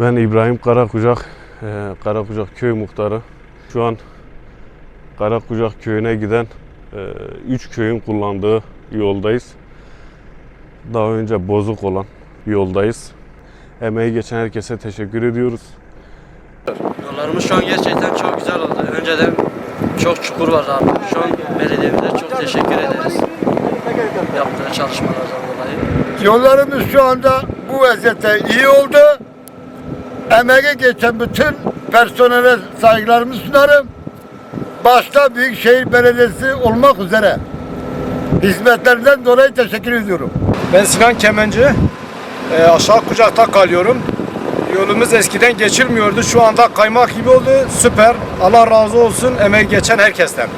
Ben İbrahim Karakucak, eee, Karakucak köy muhtarı. Şu an Karakucak köyüne giden 3 köyün kullandığı yoldayız. Daha önce bozuk olan yoldayız. Emeği geçen herkese teşekkür ediyoruz. Yollarımız şu an gerçekten çok güzel oldu. Önceden çok çukur vardı abi. Şu an belediyemize çok teşekkür ederiz. Yaptığı çalışmalardan dolayı. Yollarımız şu anda bu vaziyette iyi oldu. Emeğe geçen bütün personele saygılarımı sunarım. Başta Büyükşehir Belediyesi olmak üzere hizmetlerinden dolayı teşekkür ediyorum. Ben Sinan Kemenci. Ee, aşağı kucakta kalıyorum. Yolumuz eskiden geçilmiyordu. Şu anda kaymak gibi oldu. Süper. Allah razı olsun emeği geçen herkesten.